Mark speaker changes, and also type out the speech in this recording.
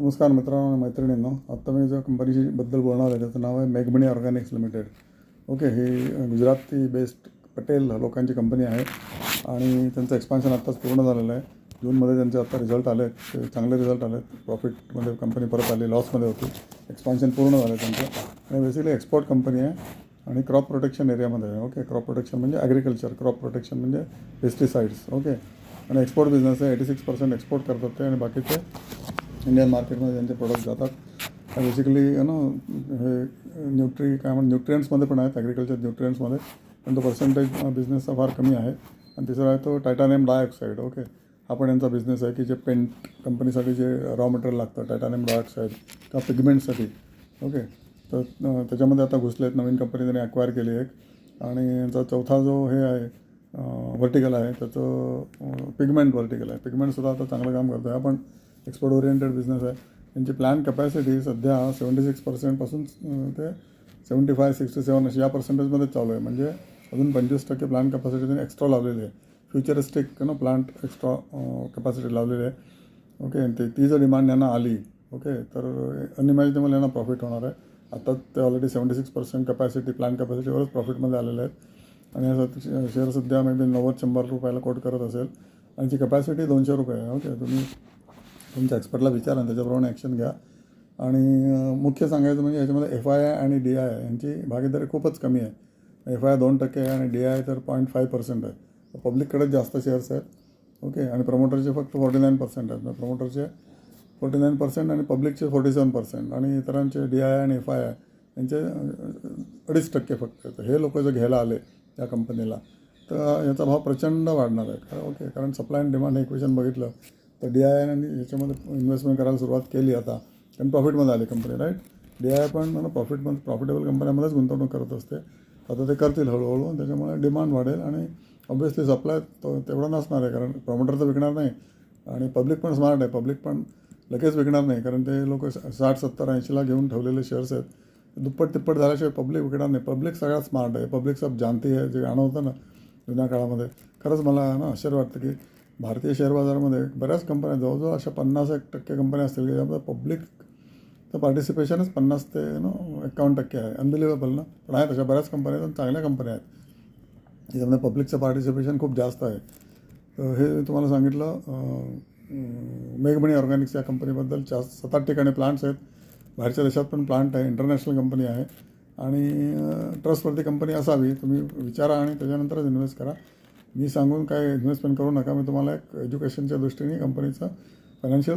Speaker 1: नमस्कार मित्रांनो मैत्रिणींनो आत्ता मी ज्या कंपनीची बद्दल बोलणार आहे त्याचं नाव आहे मेघमणी ऑर्गॅनिक्स लिमिटेड. ओके ही गुजराती बेस्ड पटेल लोकांची कंपनी आहे आणि त्यांचं एक्सपान्शन आत्ताच पूर्ण झालेलं आहे. जूनमध्ये त्यांचे आत्ता रिझल्ट आले आहेत ते चांगले रिझल्ट आले आहेत. प्रॉफिटमध्ये कंपनी परत आली लॉसमध्ये होती. एक्सपान्शन पूर्ण झालं आहे त्यांचं. आणि बेसिकली एक्सपोर्ट कंपनी आहे आणि क्रॉप प्रोटेक्शन एरियामध्ये आहे. ओके क्रॉप प्रोटेक्शन म्हणजे ॲग्रिकल्चर क्रॉप प्रोटेक्शन म्हणजे पेस्टिसाइड्स ओके आणि एक्सपोर्ट बिझनेस आहे. एटी सिक्स पर्सेंट एक्सपोर्ट करतात ते आणि बाकीचे इंडियन मार्केटमध्ये त्यांचे प्रोडक्ट जातात. बेसिकली यु नो हे न्यूट्री काय म्हणून न्यूट्रियन्समध्ये पण आहेत ॲग्रिकल्चर न्यूट्रियन्समध्ये पण तो पर्सेंटेज बिझनेसचा फार कमी आहे. आणि तिसरा आहे तो टायटानियम डायऑक्साईड ओके हा पण यांचा बिझनेस आहे की जे पेंट कंपनीसाठी जे रॉ मटेरियल लागतं टायटानियम डायऑक्साईड किंवा पिगमेंटसाठी ओके तर त्याच्यामध्ये आता घुसले आहेत. नवीन कंपनी त्यांनी अक्वायर केली एक. आणि यांचा चौथा जो हे आहे व्हर्टिकल आहे त्याचं पिगमेंट व्हर्टिकल आहे. पिगमेंटसुद्धा आता चांगलं काम करतो आहे आपण एक्सपोर्ट ओरिएंटेड बिझनेस आहे. त्यांची प्लॅन कपॅसिटी सध्या सेवन्टी सिक्स पर्सेंटपासून ते सेवन्टी फाय सिक्स्टी सेवन अशी या पर्सेंटेजमध्ये चालू आहे. म्हणजे अजून पंचवीस टक्के प्लॅन कपॅसिटी त्यांनी एक्स्ट्रा लावलेली आहे. फ्युचरिस्टिक नो प्लांट एक्स्ट्रा कपॅसिटी लावलेली आहे. ओके आणि ते ती जर डिमांड यांना आली ओके तर अनइमॅजिनेबल यांना प्रॉफिट होणार आहे. आता ते already seventy six percent capacity plan कपॅसिटीवरच प्रॉफिटमध्ये आलेले आहेत. आणि शेअर सध्या मे बी नव्वद शंभर रुपयाला कोट करत असेल. आणि ती कपॅसिटी दोनशे रुपये आहे. ओके तुम्ही तुमच्या एक्सपर्टला विचारा आणि त्याच्याप्रमाणे ॲक्शन घ्या. आणि मुख्य सांगायचं म्हणजे याच्यामध्ये एफ आय आय आणि डी आय यांची भागीदारी खूपच कमी आहे. एफ आय आय दोन टक्के आहे आणि डी आय तर पॉईंट फाय पर्सेंट आहे. पब्लिककडेच जास्त शेअर्स आहेत. ओके आणि प्रमोटरचे फक्त फोर्टी नाईन पर्सेंट आहेत. प्रमोटरचे फोर्टी नाईन पर्सेंट आणि पब्लिकचे फोर्टी सेवन पर्सेंट आणि इतरांचे डी आय आणि एफ आय आय यांचे अडीच टक्के फक्त आहेत. हे लोक जर घ्यायला आले त्या कंपनीला तर याचा भाव प्रचंड वाढणार आहे. ओके कारण सप्लाय अँड डिमांड इक्वेशन बघितलं. तर डी आय आयने याच्यामध्ये इन्व्हेस्टमेंट करायला सुरुवात केली आता. कारण प्रॉफिटमध्ये आली कंपनी राईट डी आय पण मला प्रॉफिटमध्ये प्रॉफिटेबल कंपन्यामध्येच गुंतवणूक करत असते. आता ते करतील हळूहळू आणि त्याच्यामुळे डिमांड वाढेल आणि ऑब्व्हियसली सप्लाय तो तेवढा नसणार आहे कारण प्रॉमोटर तर विकणार नाही. आणि पब्लिक पण स्मार्ट आहे. पब्लिक पण लगेच विकणार नाही कारण ते लोक साठ सत्तर ऐंशीला घेऊन ठेवलेले शेअर्स आहेत. दुप्पट तिप्पट झाल्याशिवाय पब्लिक विकणार नाही. पब्लिक सगळ्यात स्मार्ट आहे. पब्लिक सब जानती आहे. जे गाणं होतं ना जुन्या काळामध्ये. खरंच मला ना आश्चर्य वाटतं की भारतीय शेअर बाजारामध्ये बऱ्याच कंपन्या जवळजवळ अशा पन्नास एक टक्के कंपन्या असतील की ज्यामध्ये पब्लिकचं पार्टिसिपेशनच पन्नास ते नो एकावन्न टक्के आहे. अनबिलिव्हेबल ना? पण आहेत अशा बऱ्याच कंपन्या आहेत चांगल्या कंपन्या आहेत. त्याच्यामध्ये पब्लिकचं पार्टिसिपेशन खूप जास्त आहे. तर हे मी तुम्हाला सांगितलं मेघमणी ऑर्गॅनिक्स या कंपनीबद्दल चार सात आठ ठिकाणी प्लांट्स आहेत. बाहेरच्या देशात पण प्लांट आहे इंटरनॅशनल कंपनी आहे. आणि ट्रस्टवरती कंपनी असावी तुम्ही विचारा आणि त्याच्यानंतरच इन्व्हेस्ट करा. मी सांगून काय इन्व्हेस्टमेंट करू नका. मी तुम्हाला एक एज्युकेशनच्या दृष्टीने कंपनीचा फायनान्शियल